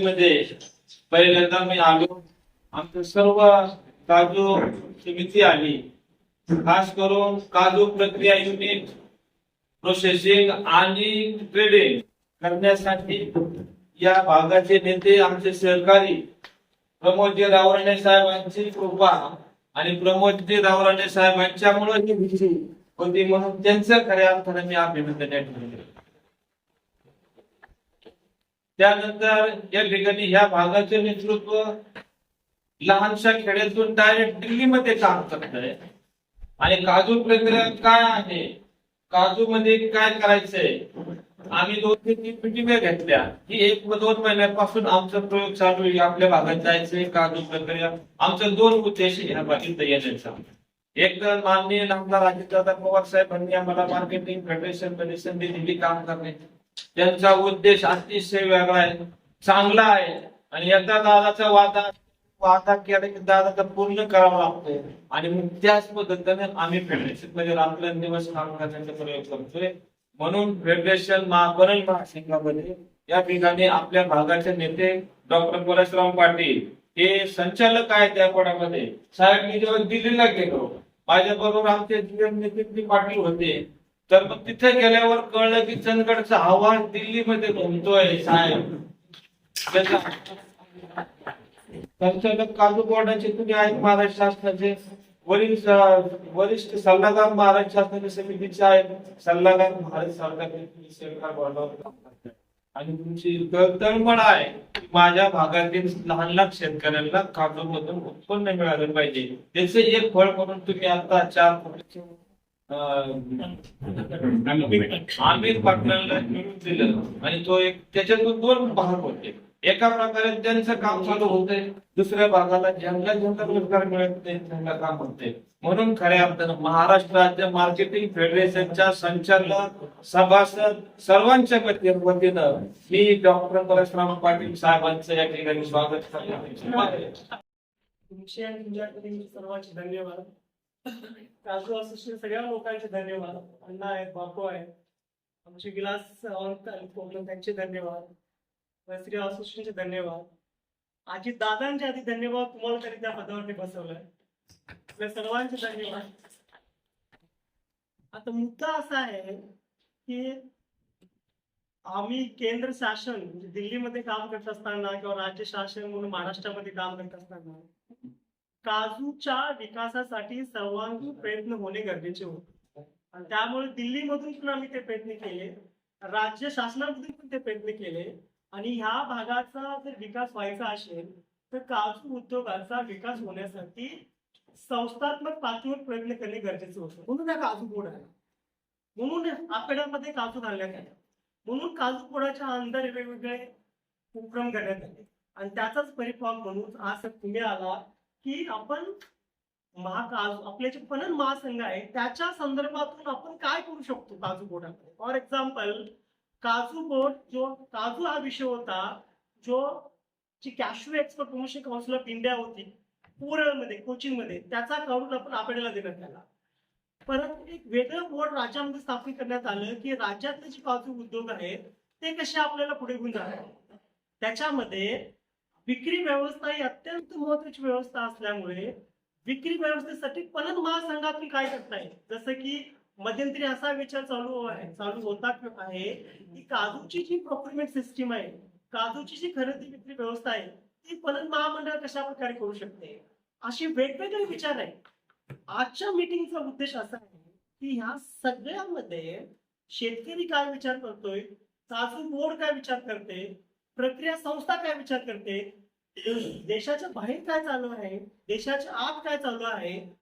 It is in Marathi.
मध्ये पहिल्यांदा मी आलो. आमच्या सर्व काजू समिती आली. खास करून काजू प्रक्रिया युनिट प्रोसेसिंग आणि ट्रेडिंग करण्यासाठी या भागाचे नेते आमचे सहकारी प्रमोदजी रावराणे साहेबांची कृपा आणि प्रमोदजी रावराणे साहेबांच्यामुळे ही होती म्हणून त्यांचं खऱ्या अर्थाने मी अभिनंदन त्यानंतर या ठिकाणी ह्या भागाचे नेतृत्व लहानशा खेड्यातून डायरेक्ट दिल्लीमध्ये काम करत आहे आणि काजू प्रक्रिया काय आहे? काजू मध्ये काय करायचंय? आम्ही दोन ते तीन मिटिंग घेतल्या. ही एक दोन महिन्यापासून आमचा प्रयोग चालू आहे. आपल्या भागात जायचंय काजू प्रक्रिया. आमचा दोन उद्देश ह्या भागात येण्याचा एक तर माननीय नामदार अजितदादा पवार साहेबांनी आम्हाला मार्केटिंग फेडरेशनमध्ये संधी दिली काम करण्याची त्यांचा उद्देश अतिशय वेगळा आहे. चांगला आहे. आणि एकदा दादाचा वादा वादा केला की दादाचा पूर्ण करावा लागतोय. आणि मग त्याच पद्धतीने आम्ही फेडरेशन म्हणजे रात्रंदिवस काम करण्याचा प्रयोग करतोय. म्हणून फेडरेशन महापरण महासंघामध्ये या ठिकाणी आपल्या भागाचे नेते डॉक्टर परशुराम पाटील हे संचालक आहेत त्या कोणामध्ये साहेब मी जेव्हा दिल्लीला गेलो माझ्या बरोबर आमचे नितीन पाटील होते. तर मग तिथे गेल्यावर कळलं की चंदगडचा आवाज दिल्लीमध्ये घुमतोय साहेब. संचालक काजू बोर्डाचे तुम्ही आहेत महाराष्ट्र शासनाचे. वरिष्ठ वरिष्ठ सल्लागार महाराष्ट्र शासनाच्या समितीचे आहेत. सल्लागार महाराष्ट्र सरकारचे सरकार बोर्डावर आणि तुमची तळ- तळमळ आहे. माझ्या भागातील लहान लहान शेतकऱ्यांना काजू मधून उत्पन्न मिळालं पाहिजे. त्याचे एक फळ म्हणून तुम्ही आता चार कोटीचे, आमिर पाटलांना मिळून दिलं आणि तो एक त्याच्यातून दोन भाग होते. एका प्रकारे त्यांचं काम चालू होतंय दुसऱ्या भागाला ज्यांना ज्यांना रोजगार मिळत नाही त्यांना काम होते. म्हणून खऱ्या अर्थानं महाराष्ट्र राज्य मार्केटिंग फेडरेशनच्या संचालक सभासद सर्वांच्या वतीनं मी डॉक्टर परशुराम पाटील साहेबांचं या ठिकाणी स्वागत करतो. तुमच्या सर्वांचे धन्यवाद. असोसिएशन सगळ्या लोकांचे धन्यवाद. अण्णा आहेत बापू आहेत. आमचे विलास सावंत आणि कोकण त्यांचे धन्यवाद. वैश्री असोसिएशनचे धन्यवाद. आजी दादांचे आधी धन्यवाद तुम्हाला तरी त्या पदावरती बसवलंय. आपल्या सर्वांचे धन्यवाद. आता मुद्दा असा आहे की आम्ही केंद्र शासन म्हणजे दिल्लीमध्ये काम करत असताना किंवा राज्य शासन म्हणून महाराष्ट्रामध्ये काम करत असताना काजूच्या विकासासाठी सर्वांगीण प्रयत्न होणे गरजेचे होते. आणि त्यामुळे दिल्लीमधून पण आम्ही ते प्रयत्न केले. राज्य शासनामधून पण ते प्रयत्न केले. आणि ह्या भागाचा जर विकास व्हायचा असेल तर काजू उद्योगाचा विकास होण्यासाठी संस्थात्मक पातळीवर प्रयत्न करणे गरजेचे होते. म्हणून हा काजू बोर्ड आहे म्हणून आपल्यामध्ये काजू घालण्यात आला. म्हणून काजू बोर्डाच्या अंदर वेगवेगळे उपक्रम करण्यात आले. आणि त्याचाच परिणाम म्हणून आज तुम्ही आला की आपण महाकाजू आपले जे पणन महासंघ आहे त्याच्या संदर्भातून आपण काय करू शकतो काजू बोर्डामध्ये फॉर एक्झाम्पल काजू बोर्ड जो काजू हा विषय होता जो जी cashew expert promotion council of India होती मध्ये कोचिंगमध्ये त्याचा काउंट आपण आपल्याला देण्यात आला परंतु एक वेगळं बोर्ड राज्यामध्ये स्थापित करण्यात आलं की राज्यातले जे काजू उद्योग आहेत ते कसे आपल्याला पुढे घेऊन जाणार? त्याच्यामध्ये विक्री व्यवस्था ही अत्यंत महत्वाची व्यवस्था असल्यामुळे विक्री व्यवस्थेसाठी पणन महासंघातून काय करता येईल जसं की मध्यंतरी असा विचार चालू आहे चालू होता आहे की काजूची जी प्रोक्युरमेंट सिस्टीम आहे काजूची जी खरेदी विक्री व्यवस्था आहे ती पणन महामंडळ कशा प्रकारे करू शकते? असे वेगवेगळे विचार आहेत. आजच्या मीटिंगचा उद्देश असा आहे की ह्या सगळ्यामध्ये शेतकरी काय विचार करतोय काजू बोर्ड काय विचार करते प्रक्रिया संस्था काय विचार करते? देशाच्या बाहेर काय चालू आहे? देशाच्या आत काय चालू आहे?